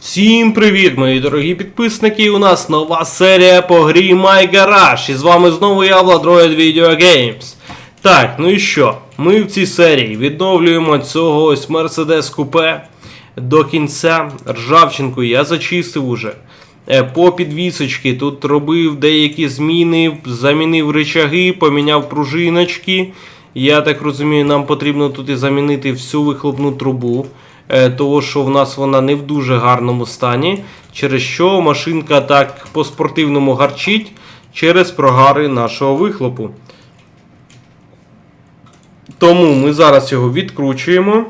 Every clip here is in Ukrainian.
Всім привіт, мої дорогі підписники! У нас нова серія по грі My Garage. І з вами знову я, Владроїд Video Games. Так, ну і що? Ми в цій серії відновлюємо цього ось Mercedes Coupe до кінця. Ржавчинку я зачистив уже. Е, По підвісочки тут робив деякі зміни, замінив рычаги, поміняв пружиночки. Я так розумію, нам потрібно тут і замінити всю вихлопну трубу, того що в нас вона не в дуже гарному стані, через що машинка так по-спортивному гарчить через прогари нашого вихлопу. Тому ми зараз його відкручуємо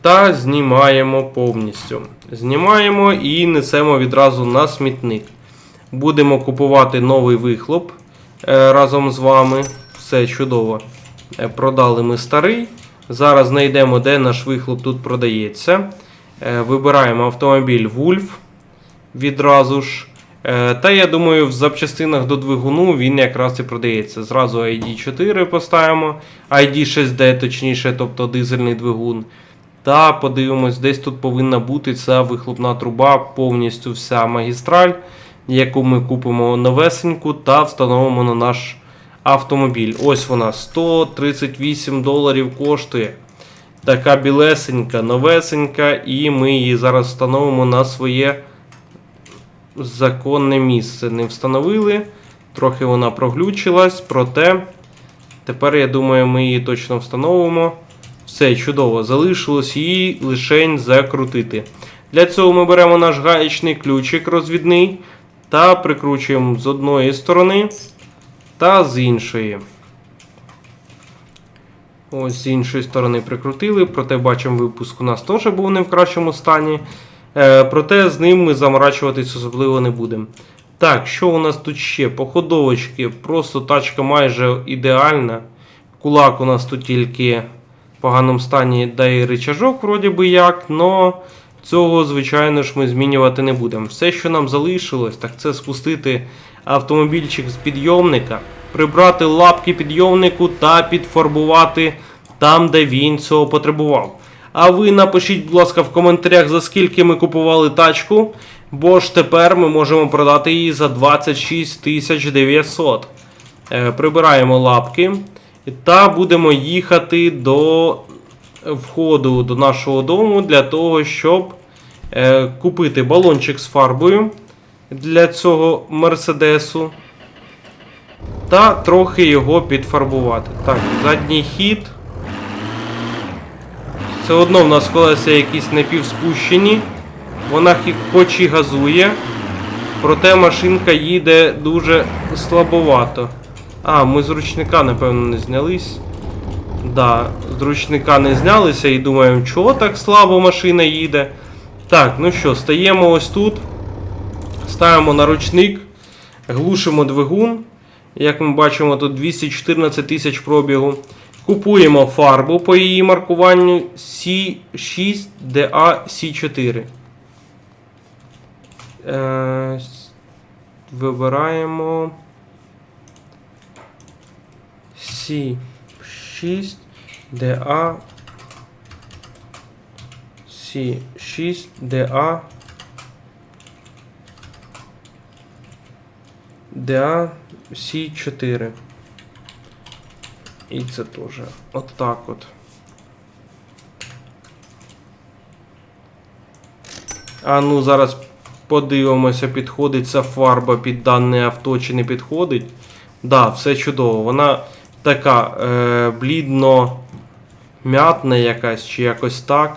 та знімаємо повністю. Знімаємо і несемо відразу на смітник. Будемо купувати новий вихлоп е, разом з вами. Все чудово. Е, Продали ми старий. Зараз знайдемо, де наш вихлоп тут продається. Е, Вибираємо автомобіль Wolf відразу ж. Е, Та я думаю, в запчастинах до двигуну він якраз і продається. Зразу ID4 поставимо, ID6D, точніше, тобто дизельний двигун. Та подивимось, десь тут повинна бути ця вихлопна труба, повністю вся магістраль, яку ми купимо новесеньку та встановимо на наш автомобіль. Ось вона 138 доларів коштує. Така білесенька, новесенька, і ми її зараз встановимо на своє законне місце. Не встановили. Трохи вона проглючилась, проте тепер, я думаю, ми її точно встановимо. Все чудово, залишилось її лишень закрутити. Для цього ми беремо наш гаєчний ключик розвідний та прикручуємо з одної сторони та з іншої. Ось з іншої сторони прикрутили, проте бачимо, випуск у нас теж був не в кращому стані. Е, проте з ним ми заморачуватись особливо не будемо. Так, що у нас тут ще? Походовочки, просто тачка майже ідеальна. Кулак у нас тут тільки в поганому стані, да і рычажок вроді би як, но цього, звичайно ж, ми змінювати не будемо. Все, що нам залишилось, так це спустити автомобільчик з підйомника, прибрати лапки підйомнику та підфарбувати там, де він цього потребував. А ви напишіть, будь ласка, в коментарях, за скільки ми купували тачку, бо ж тепер ми можемо продати її за 26 900. Е, прибираємо лапки та будемо їхати до входу до нашого дому для того, щоб е, купити балончик з фарбою для цього мерседесу. Та трохи його підфарбувати. Так, задній хід. Все одно в нас колеса якісь напівспущені. Вона хоч і газує, проте машинка їде дуже слабовато. А, ми з ручника, напевно, не знялись. Да, з ручника не знялися і думаємо, чого так слабо машина їде. Так, ну що, стаємо ось тут. Ставимо на ручник, глушимо двигун. Як ми бачимо, тут 214 тисяч пробігу. Купуємо фарбу по її маркуванню C6DA C4. Е, вибираємо C6DA C6DA DA C4. І це теж. От так от. А ну зараз подивимося, підходить ця фарба під дане авто чи не підходить. Да, все чудово. Вона така е, блідно м'ятна якась чи якось так.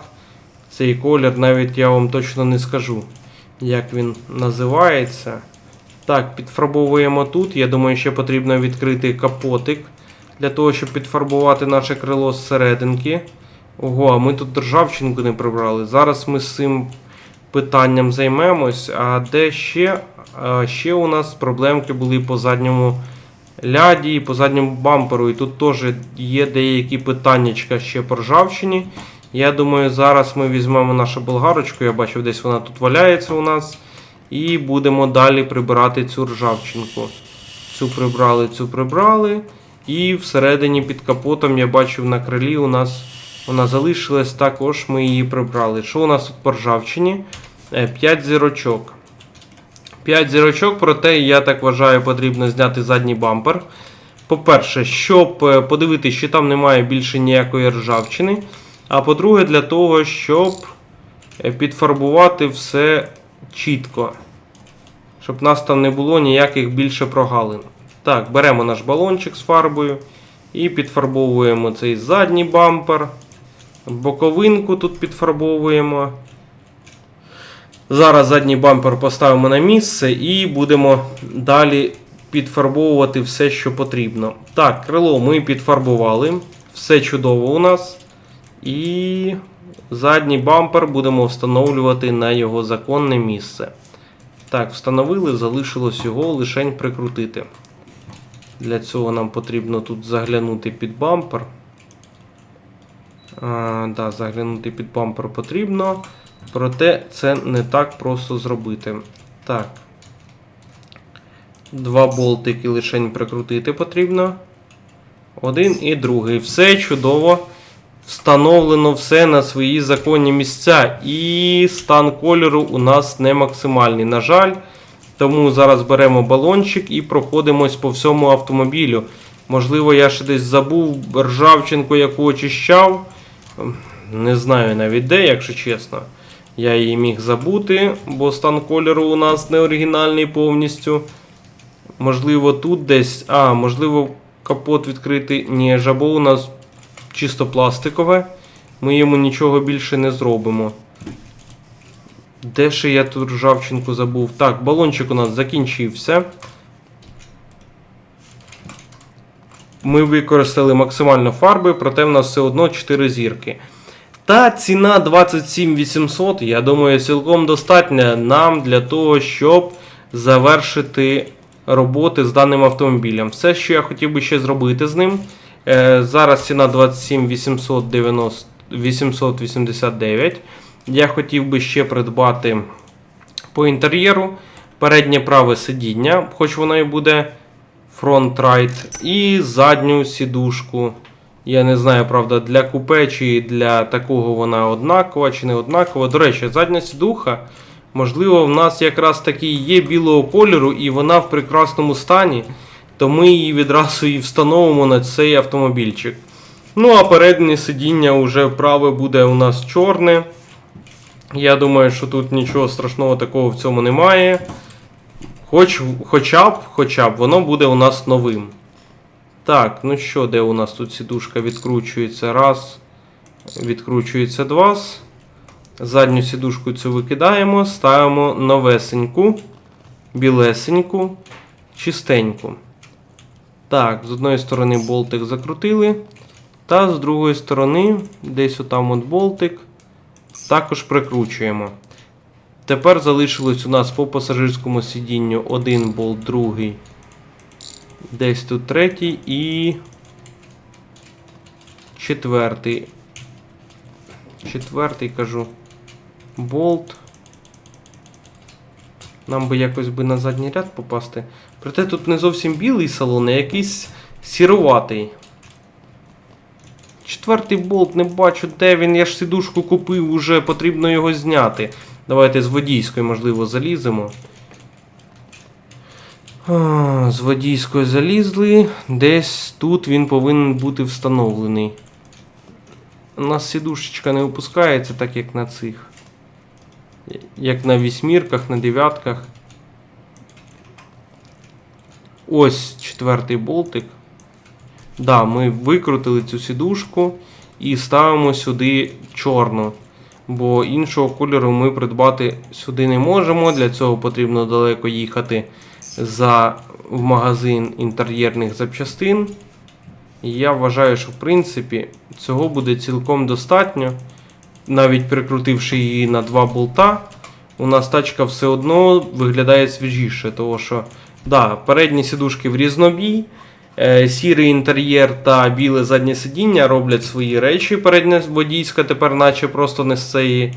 Цей колір навіть я вам точно не скажу, як він називається. Так, підфарбовуємо тут. Я думаю, ще потрібно відкрити капотик для того, щоб підфарбувати наше крило зсерединки. Ого, а ми тут ржавчинку не прибрали. Зараз ми з цим питанням займемось. А де ще? А, ще у нас проблемки були по задньому ляді і по задньому бамперу. І тут теж є деякі питаннячка ще по ржавчині. Я думаю, зараз ми візьмемо нашу болгарочку. Я бачив, десь вона тут валяється у нас. І будемо далі прибирати цю ржавчинку. Цю прибрали, цю прибрали. І всередині під капотом я бачив на крилі у нас Вона залишилась, також ми її прибрали. Що у нас тут по ржавчині? 5 зірочок. 5 зірочок, проте, я так вважаю, потрібно зняти задній бампер. По-перше, щоб е, подивитися, що там немає більше ніякої ржавчини. А по-друге, для того, щоб е, підфарбувати все чітко. Щоб нас там не було ніяких більше прогалин. Так, беремо наш балончик з фарбою і підфарбовуємо цей задній бампер. Боковинку тут підфарбовуємо. Зараз задній бампер поставимо на місце і будемо далі підфарбовувати все, що потрібно. Так, крило ми підфарбували. Все чудово у нас. І задній бампер будемо встановлювати на його законне місце. Так, встановили, залишилось його лише прикрутити. Для цього нам потрібно тут заглянути під бампер. А, да, заглянути під бампер потрібно. Проте це не так просто зробити. Так. Два болтики лише прикрутити потрібно. Один і другий. Все чудово. Встановлено все на свої законні місця. І стан кольору у нас не максимальний. На жаль. Тому зараз беремо балончик і проходимось по всьому автомобілю. Можливо, я ще десь забув ржавчинку, яку очищав. Не знаю навіть де, якщо чесно. Я її міг забути, бо стан кольору у нас не оригінальний повністю. Можливо, тут десь. А, можливо, капот відкритий. Ні, жабо у нас чисто пластикове. Ми йому нічого більше не зробимо. Де ще я тут ржавчинку забув? Так, балончик у нас закінчився. Ми використали максимально фарби, проте в нас все одно 4 зірки. Та ціна 27 800, я думаю, цілком достатня нам для того, щоб завершити роботи з даним автомобілем. Все, що я хотів би ще зробити з ним. Е, зараз ціна 27 890, 889. Я хотів би ще придбати по інтер'єру переднє праве сидіння, хоч воно і буде фронт райт, і задню сідушку. Я не знаю, правда, для купе чи для такого вона однакова чи не однакова. До речі, задня сідуха, можливо, в нас якраз таки є білого кольору, і вона в прекрасному стані, то ми її відразу і встановимо на цей автомобільчик. Ну, а переднє сидіння вже праве буде у нас чорне. Я думаю, що тут нічого страшного такого в цьому немає. Хоч, Хоча б хоча б воно буде у нас новим. Так, ну що, де у нас тут сідушка відкручується? Раз. Відкручується два. Задню сідушку цю викидаємо, ставимо новесеньку, білесеньку, чистеньку. Так, з одної сторони болтик закрутили. Та з другої сторони, десь отам от болтик, також прикручуємо. Тепер залишилось у нас по пасажирському сидінню один болт, другий. Десь тут третій і. Четвертий. Четвертий кажу. Болт. Нам би якось би на задній ряд попасти. Проте тут не зовсім білий салон, а якийсь сіруватий. Четвертий болт не бачу, де він. Я ж сидушку купив, уже потрібно його зняти. Давайте з водійської, можливо, заліземо. З водійської залізли. Десь тут він повинен бути встановлений. У нас сідушечка не опускається, так як на цих. Як на вісьмірках, на дев'ятках. Ось четвертий болтик. Да, ми викрутили цю сідушку і ставимо сюди чорну. Бо іншого кольору ми придбати сюди не можемо. Для цього потрібно далеко їхати за в магазин інтер'єрних запчастин. І я вважаю, що в принципі цього буде цілком достатньо. Навіть прикрутивши її на два болта, у нас тачка все одно виглядає свіжіше. Тому що да, передні сідушки в різнобій, е, сірий інтер'єр та біле заднє сидіння роблять свої речі. Передня водійська тепер, наче просто не з цієї,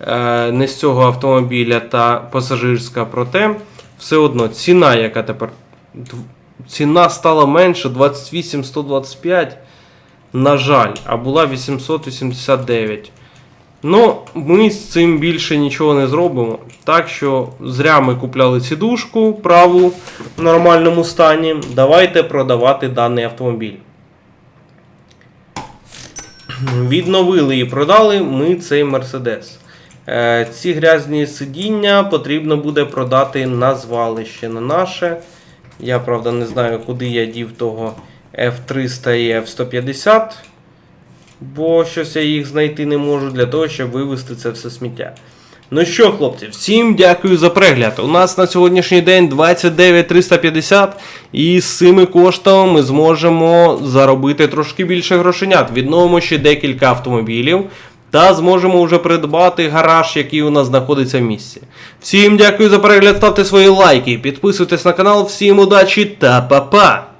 е, не з цього автомобіля та пасажирська. Проте все одно ціна, яка тепер. Ціна стала менше 28 125. На жаль, а була 889. Ну, ми з цим більше нічого не зробимо. Так що зря ми купляли сідушку праву в нормальному стані. Давайте продавати даний автомобіль. Відновили і продали ми цей Мерседес. Е, ці грязні сидіння потрібно буде продати на звалище на наше. Я правда не знаю, куди я дів того F300 і F150 бо щось я їх знайти не можу для того, щоб вивезти це все сміття. Ну що, хлопці, всім дякую за перегляд. У нас на сьогоднішній день 29 350, і з цими коштами ми зможемо заробити трошки більше грошенят. Відновимо ще декілька автомобілів. Та зможемо вже придбати гараж, який у нас знаходиться в місті. Всім дякую за перегляд, ставте свої лайки, підписуйтесь на канал, всім удачі та па-па!